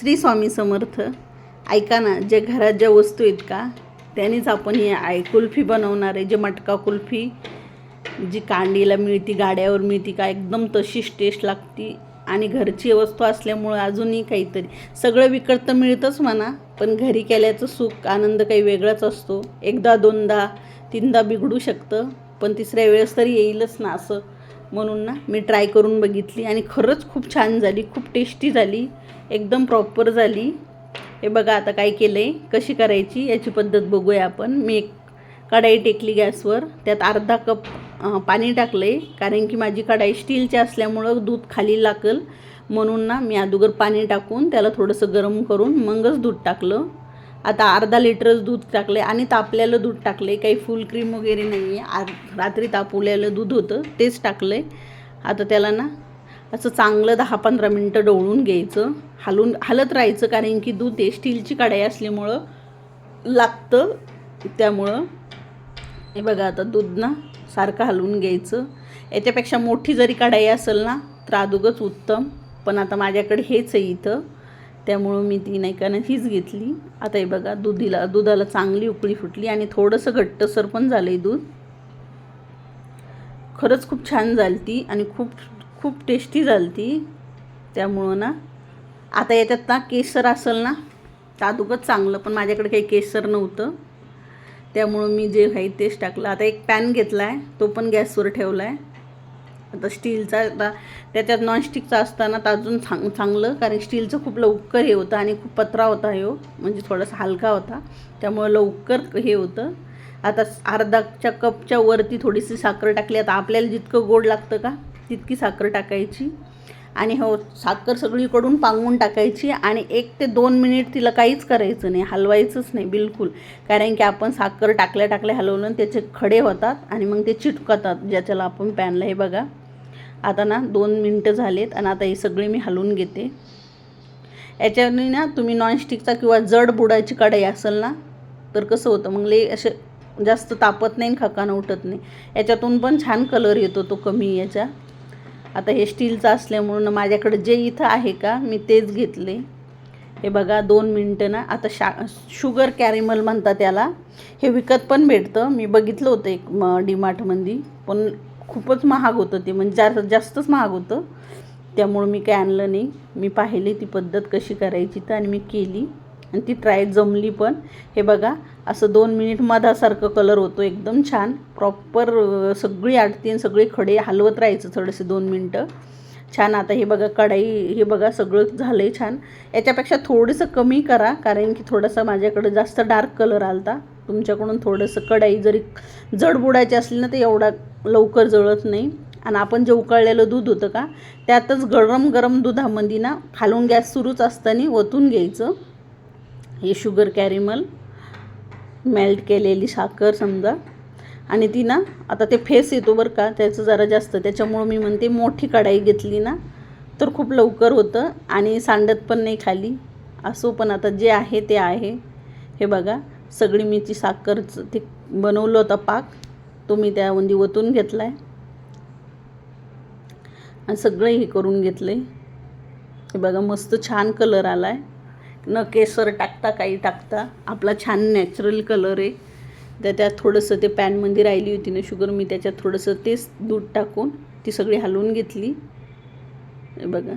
श्री स्वामी समर्थ ऐका ना जे घरात ज्या वस्तू आहेत का त्यानेच आपण हे आय कुल्फी बनवणार आहे जे मटका कुल्फी जी कांडीला मिळती गाड्यावर मिळती का एकदम तशीच टेस्ट लागती. आणि घरची वस्तू असल्यामुळं अजूनही काहीतरी. सगळं विकत तर मिळतंच म्हणा पण घरी केल्याचं सुख आनंद काही वेगळाच असतो. एकदा दोनदा तीनदा बिघडू शकतं पण तिसऱ्या वेळेस तरी येईलच ना असं. म्हणून ना मी ट्राय करून बघितली आणि खरंच खूप छान झाली खूप टेस्टी झाली एकदम प्रॉपर झाली. हे बघा आता काय केलं आहे कशी करायची याची पद्धत बघूया आपण. मी एक कढाई टेकली गॅसवर त्यात अर्धा कप पाणी टाकलं आहे कारण की माझी कढाई स्टीलची असल्यामुळं दूध खाली लागल. म्हणून ना मी अगोदर पाणी टाकून त्याला थोडंसं गरम करून मगच दूध टाकलं. आता अर्धा लिटरच दूध टाकले आणि तापलेलं दूध टाकले काही फुल क्रीम वगैरे नाही आहे आ रात्री तापवलेलं दूध होतं तेच टाकलं आहे आता त्याला ना असं चांगलं दहा पंधरा मिनटं डोळून घ्यायचं. हलून हलत राहायचं कारण की दूध हे स्टीलची कढाई असल्यामुळं लागतं. त्यामुळं हे बघा आता दूध ना सारखं हलवून घ्यायचं. याच्यापेक्षा मोठी जरी कढाई असेल ना तर अदुगच उत्तम. पण आता माझ्याकडे हेच आहे इथं. त्यामुळं मी ती नाही का नाही हीच घेतली. आता हे बघा दुधीला दुधाला चांगली उकळी फुटली आणि थोडंसं घट्टसर पण झालं आहे दूध. खरंच खूप छान झाली ती आणि खूप खूप टेस्टी झाली ती त्यामुळं ना आता याच्यात ना केसर असेल ना तादुकच चांगलं पण माझ्याकडे काही केसर नव्हतं. त्यामुळं मी जे आहे तेच टाकलं. आता एक पॅन घेतला आहे तो पण गॅसवर ठेवला आहे आता स्टीलचा आता त्याच्यात नॉनस्टिकचा असताना तर अजून चांग चांगलं कारण स्टीलचं खूप लवकर हे होतं आणि खूप पत्रा होता ह्यो म्हणजे थोडासा हलका होता. त्यामुळं लवकर हे होतं. आता अर्धाच्या कपच्या वरती थोडीशी साखर टाकली. आता आपल्याला जितकं गोड लागतं का तितकी साखर टाकायची. आणि हो साखर सगळीकडून पांगून टाकायची आणि एक ते दोन मिनिट तिला काहीच करायचं नाही हलवायचंच नाही बिलकुल. कारण की आपण साखर टाकल्या टाकल्या हलवलं त्याचे खडे होतात आणि मग ते चिटकतात ज्याच्याला आपण पॅनला हे बघा. आता ना दोन मिनटं झालेत आणि आता ही सगळी मी हलवून घेते. याच्याने ना तुम्ही नॉनस्टिकचा किंवा जड बुडाची कढाई असेल ना तर कसं होतं मग लई असे जास्त तापत नाही आणि खकानं उठत नाही. याच्यातून पण छान कलर येतो तो कमी याच्या आता हे स्टीलचं असल्यामुळं ना माझ्याकडे जे इथं आहे का मी तेच घेतले. हे बघा दोन मिनटं ना. आता शा शुगर कॅरेमल म्हणतात त्याला. हे विकत पण भेटतं. मी बघितलं होतं एक म डीमार्टमध्ये पण खूपच महाग होतं ते. म्हणजे जा जास्तच महाग होतं. त्यामुळं मी काय आणलं नाही. मी पाहिली ती पद्धत कशी करायची तर आणि मी केली. आणि ती ट्राय जमली पण. हे बघा असं दोन मिनिट मधासारखं कलर होतो. एकदम छान. प्रॉपर सगळी आडती आणि सगळे खडे हलवत राहायचं थोडेसे दोन मिनटं छान. आता हे बघा कढाई हे बघा सगळं झालं आहे छान. याच्यापेक्षा थोडंसं कमी करा. कारण की थोडंसं माझ्याकडे जास्त डार्क कलर आलता. तुमच्याकडून थोडंसं कढाई जरी जड बुडायची असली ना तर एवढा लवकर जळत नाही. आणि आपण जे उकळलेलं दूध होतं का त्यातच गरम गरम दुधामध्ये ना खालून गॅस सुरूच असताना ओतून घ्यायचं. हे शुगर कॅरिमल मेल्ट केलेली साखर समजा. आणि ती ना आता ते फेस येतो बरं का त्याचं जरा जास्त. त्याच्यामुळं मी म्हणते मोठी कढाई घेतली ना तर खूप लवकर होतं. आणि सांडत पण नाही खाली. असो पण आता जे आहे ते आहे. हे बघा सगळी मी ती साखरचं ते बनवलं होतं पाक. तो मी त्यामध्ये ओतून घेतला आहे आणि सगळं हे करून घेतलं आहे हे बघा मस्त छान कलर आला आहे न केसर टाकता काही टाकता. आपला छान नॅचरल कलर आहे. त्या त्यात थोडंसं ते पॅनमध्ये राहिली होती ना शुगर मी त्याच्यात थोडंसं तेच दूध टाकून ती सगळी हलवून घेतली. हे बघा.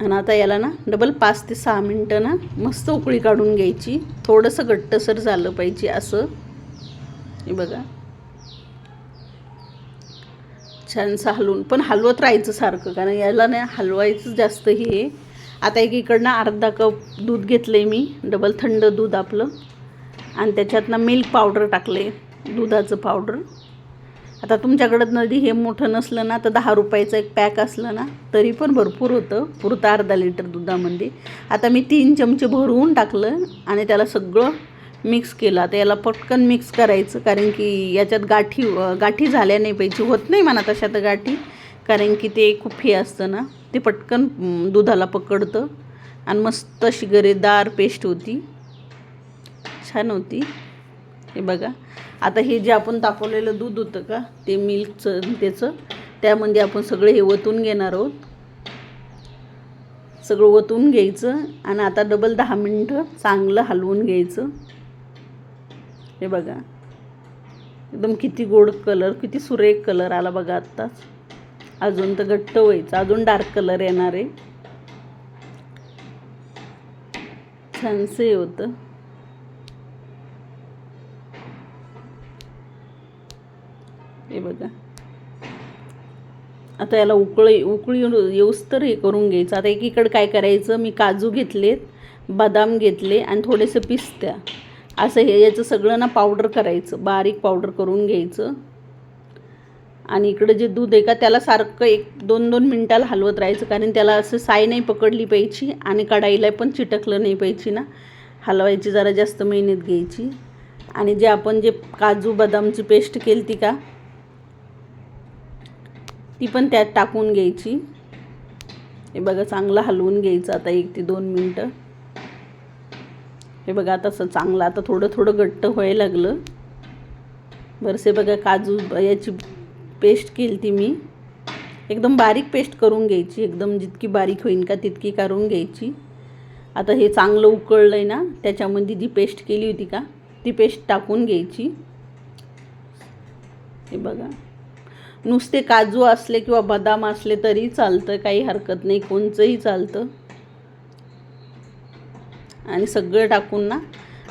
आणि आता याला ना डबल पाच ते सहा मिनटं ना मस्त उकळी काढून घ्यायची. थोडंसं घट्टसर झालं पाहिजे असं. हे बघा. छानसं हलवून. पण हलवत राहायचं सारखं कारण याला नाही हलवायचं जास्त हे आहे. आता एकीकडनं अर्धा कप दूध घेतलं आहे मी डबल थंड दूध आपलं. आणि त्याच्यात ना मिल्क पावडर टाकले दुधाचं पावडर आता तुमच्याकडं नदी हे मोठं नसलं ना तर दहा रुपयाचं एक पॅक असलं ना तरी पण भरपूर होतं. पुरतं अर्धा लिटर दुधामध्ये. आता मी तीन चमचे भरवून टाकलं आणि त्याला सगळं मिक्स केलं. आता याला पटकन मिक्स करायचं कारण की याच्यात गाठी गाठी झाल्या नाही पाहिजे. होत नाही म्हणा तशा तर गाठी कारण की ते खूप हे असतं ना ते पटकन दुधाला पकडतं. आणि मस्त अशी गरेदार पेस्ट होती. छान होती. हे बघा. आता हे जे आपण तापवलेलं दूध होतं का ते मिल्कचं त्याचं त्यामध्ये आपण सगळे हे ओतून घेणार आहोत. सगळं ओतून घ्यायचं आणि आता डबल दहा मिनटं चांगलं हलवून घ्यायचं. हे बघा. एकदम किती गोड कलर किती सुरेख कलर आला बघा आत्ताच. अजून तर घट्ट व्हायचं. अजून डार्क कलर येणार आहे. छानसं हे होतं. हे बघा. आता याला उकळी उकळी येऊस तर हे करून घ्यायचं. आता एकीकडे काय करायचं? मी काजू घेतलेत बदाम घेतले आणि थोडेसे पिस्त्या. असं हे याचं सगळं ना पावडर करायचं. बारीक पावडर करून घ्यायचं. आणि इकडं जे दूध आहे का त्याला सारखं एक दोन दोन मिनटाला हलवत राहायचं. कारण त्याला असं साय नाही पकडली पाहिजे आणि कढाईला पण चिटकलं नाही पाहिजे ना. हलवायची जरा जास्त मेहनत घ्यायची. आणि जे आपण जे काजू बदामची पेस्ट केली ती का ती पण त्यात टाकून घ्यायची. हे बघा चांगलं हलवून घ्यायचं आता एक ते दोन मिनटं. हे बघा आता असं चांगलं आता थोडं थोडं घट्ट व्हायला लागलं. बरसे बघा काजू याची पेस्ट केली ती मी. एकदम बारीक पेस्ट करून घ्यायची एकदम जितकी बारीक होईन का तितकी करून घ्यायची. आता हे चांगलं उकळलं आहे ना त्याच्यामध्ये जी पेस्ट केली होती का ती पेस्ट टाकून घ्यायची. हे बघा. नुसते काजू असले किंवा बदाम असले तरी चालतं काही हरकत नाही कोणचंही चालतं. आणि सगळं टाकून ना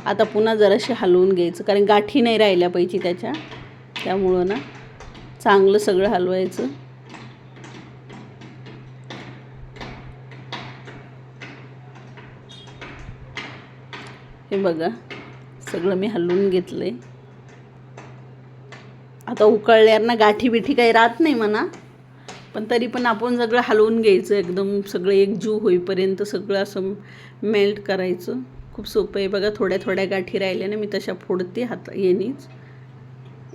आता पुन्हा जराशी हलवून घ्यायचं कारण गाठी नाही राहिल्या पाहिजे त्याच्या. त्यामुळं ना चांगलं सगळं हलवायचं. हे बघा सगळं मी हलवून घेतलं आहे आता उकळल्यावर ना गाठी बिठी काही राहत नाही म्हणा. पण तरी पण आपण सगळं हलवून घ्यायचं एकदम सगळं एकजीव होईपर्यंत सगळं असं मेल्ट करायचं. खूप सोपं आहे बघा थोड्या थोड्या गाठी राहिल्या ना मी तशा फोडते हात येणीच.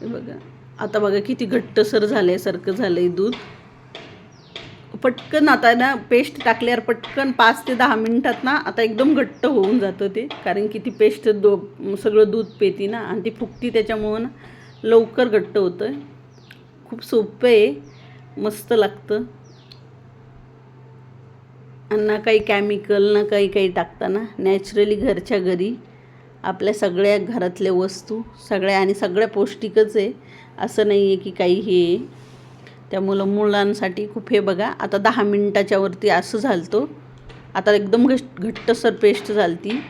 हे बघा. आता बघा किती घट्टसर झाल्यासारखं झालं आहे दूध. पटकन आता ना पेस्ट टाकल्यावर पटकन पाच ते दहा मिनटात ना आता एकदम घट्ट होऊन जातं ते. कारण की ती पेस्ट दो सगळं दूध पेती ना आणि ती फुगती त्याच्यामुळं ना लवकर घट्ट होतं आहे खूप सोपं आहे मस्त लागतं. आणि ना काही केमिकल ना काही काही टाकताना नॅचरली घरच्या घरी आपल्या सगळ्या घरातल्या वस्तू सगळ्या आणि सगळ्या पौष्टिकच आहे. असं नाही आहे की काही हे आहे. त्यामुळं मुलांसाठी खूप हे बघा आता दहा मिनटाच्या वरती असं झालतो. आता एकदम घट घट्टसर पेस्ट झालती.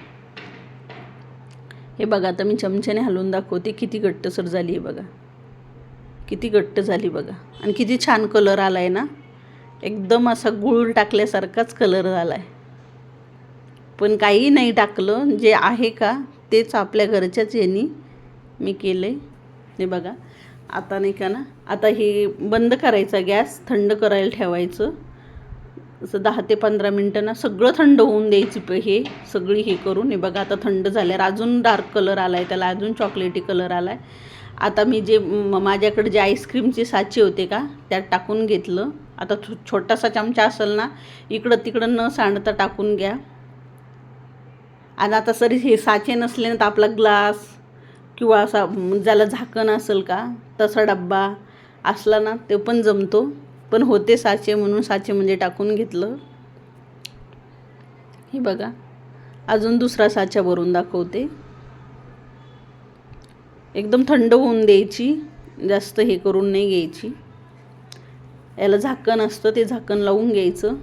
हे बघा आता मी चमच्याने हलवून दाखवते किती घट्टसर झाली आहे बघा. किती घट्ट झाली बघा. आणि किती छान कलर आला आहे ना. एकदम असा गुळ टाकल्यासारखाच कलर झाला आहे पण काही नाही टाकलं. जे आहे का तेच आपल्या घरच्याच यांनी मी केलं आहे हे बघा. आता नाही का ना आता हे बंद करायचा गॅस थंड करायला ठेवायचं. असं दहा ते पंधरा मिनटं ना सगळं थंड होऊन द्यायची प हे सगळी हे करून. हे बघा आता थंड झाल्यावर अजून डार्क कलर आला आहे त्याला अजून चॉकलेटी कलर आला आहे आता मी जे माझ्याकडे जे आईस्क्रीमचे साचे होते का त्यात टाकून घेतलं. आता छो छोटासा चमचा असेल ना इकडं तिकडं न सांडता टाकून घ्या. आणि आता सरी हे साचे नसले ना तर आपला ग्लास किंवा असा ज्याला झाकण असेल का तसा डब्बा असला ना ते पण जमतो. पण होते साचे म्हणून साचे म्हणजे टाकून घेतलं. हे बघा. अजून दुसरा साचा भरून दाखवते. एकदम थंड होऊन द्यायची. जास्त हे करून नाही घ्यायची. याला झाकण असतं ते झाकण लावून घ्यायचं.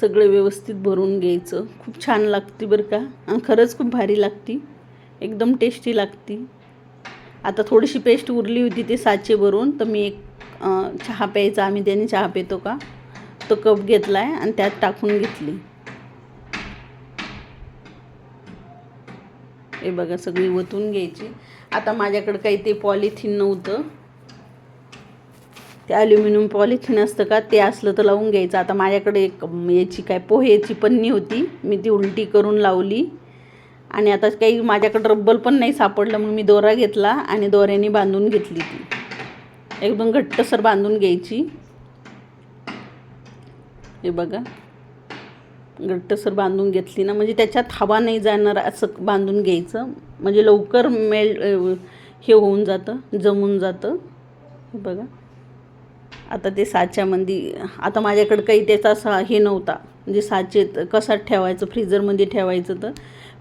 सगळं व्यवस्थित भरून घ्यायचं. खूप छान लागते बरं का. आणि खरंच खूप भारी लागती. एकदम टेस्टी लागती. आता थोडीशी पेस्ट उरली होती ते साचे भरून. तर मी एक चहा प्यायचा. आम्ही त्याने चहा पितो का? तो कप घेतला आहे आणि त्यात टाकून घेतली. हे बघा सगळी ओतून घ्यायची. आता माझ्याकडं काही ते पॉलिथिन नव्हतं. ते ॲल्युमिनियम पॉलिथिन असतं का ते असलं तर लावून घ्यायचं. आता माझ्याकडे एक याची काय पोहेची पन्नी होती. मी ती उलटी करून लावली. आणि आता काही माझ्याकडं रब्बल पण नाही सापडलं मग मी दोरा घेतला आणि दोऱ्याने बांधून घेतली ती. एकदम घट्टसर बांधून घ्यायची. हे बघा. घट्टसर बांधून घेतली ना म्हणजे त्याच्यात हवा नाही जाणार असं बांधून घ्यायचं. म्हणजे लवकर मेल हे होऊन जातं जमून जातं. हे बघा. आता ते साच्यामध्ये आता माझ्याकडं काही त्याचा असा हे नव्हता. म्हणजे साचे कसा ठेवायचं? फ्रीजरमध्ये ठेवायचं तर?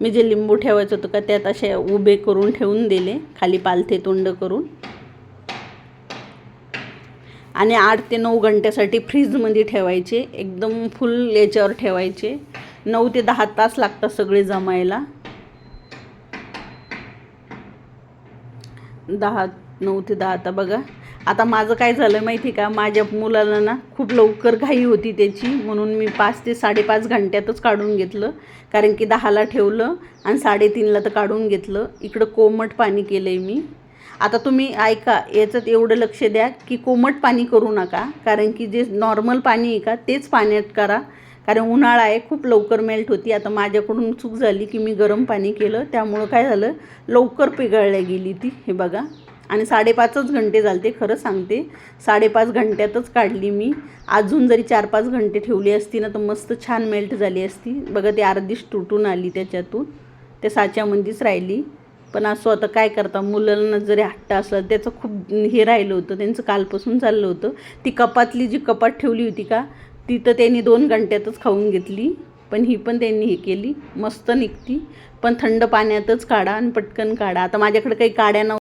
मी जे लिंबू ठेवायचं होतं का त्यात असे उभे करून ठेवून दिले खाली पालथे तोंड करून. आणि आठ ते नऊ घंट्यासाठी फ्रीजमध्ये ठेवायचे एकदम फुल याच्यावर ठेवायचे. नऊ ते दहा तास लागतात सगळे जमायला. दहा नऊ ते दहा आता बघा. आता माझं काय झालं माहिती का? माझ्या मुलाला ना खूप लवकर घाई होती त्याची. म्हणून मी पाच ते साडेपाच घंट्यातच काढून घेतलं. कारण की दहाला ठेवलं आणि साडेतीनला तर काढून घेतलं. इकडं कोमट पाणी केलं आहे मी. आता तुम्ही ऐका याच्यात एवढं लक्ष द्या की कोमट पाणी करू नका. कारण की जे नॉर्मल पाणी आहे का तेच पाण्यात करा. कारण उन्हाळा आहे खूप लवकर मेल्ट होती. आता माझ्याकडून चूक झाली की मी गरम पाणी केलं. त्यामुळं काय झालं? लवकर पिघळल्या गेली ती. हे बघा. आणि साडेपाचच घंटे झालते खरं सांगते. साडेपाच घंट्यातच काढली मी. अजून जरी चार पाच घंटे ठेवली असती ना तर मस्त छान मेल्ट झाली असती. बघा ती अर्धीच तुटून आली त्याच्यातून. त्या साच्यामध्येच राहिली. पण असं आता काय करता मुलांना जरी हट्ट असला त्याचं खूप हे राहिलं होतं. त्यांचं कालपासून चाललं होतं. ती कपातली जी कपात ठेवली होती का ती तर त्यांनी दोन घंट्यातच खाऊन घेतली. पण ही पण त्यांनी हे केली. मस्त निघती. पण थंड पाण्यातच काढा आणि पटकन काढा. आता माझ्याकडे काही काड्या नव्हत्या